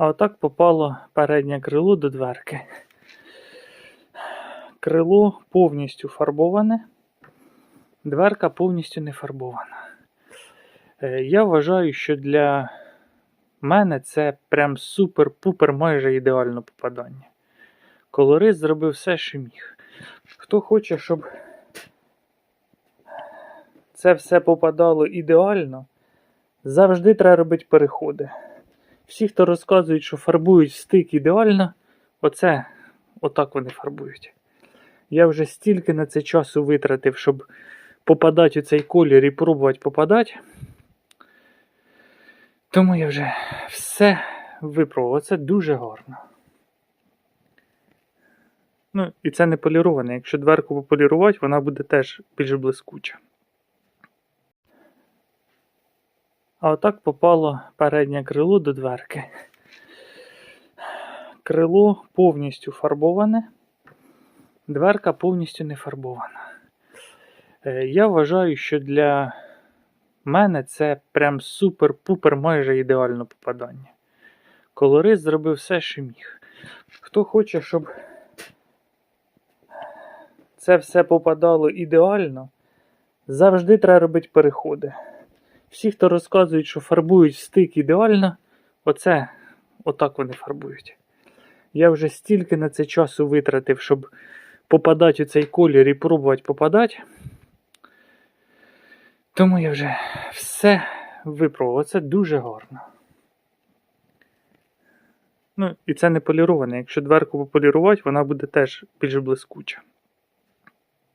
А отак попало переднє крило до дверки. Крило повністю фарбоване, дверка повністю не фарбована. Е, Я вважаю, що для мене це прям супер-пупер майже ідеальне попадання. Колорист зробив все, що міг. Хто хоче, щоб це все попадало ідеально, завжди треба робити переходи. Всі, хто розказують, що фарбують стик ідеально, оце отак вони фарбують. Я вже стільки на це часу витратив, щоб попадати у цей колір і пробувати попадати. Тому я вже все випробував. Це дуже гарно. Ну, і це не поліроване. Якщо дверку пополірувати, вона буде теж більш блискуча. А отак попало переднє крило до дверки. Крило повністю фарбоване, дверка повністю не фарбована. Е, Я вважаю, що для мене це прям супер-пупер майже ідеальне попадання. Колорист зробив все, що міг. Хто хоче, щоб це все попадало ідеально, завжди треба робити переходи. Всі, хто розказують, що фарбують стик ідеально, оце отак вони фарбують. Я вже стільки на це часу витратив, щоб попадати у цей колір і пробувати попадати. Тому я вже все випробував. Це дуже гарно. Ну, і це не поліроване. Якщо дверку пополірувати, вона буде теж більш блискуча.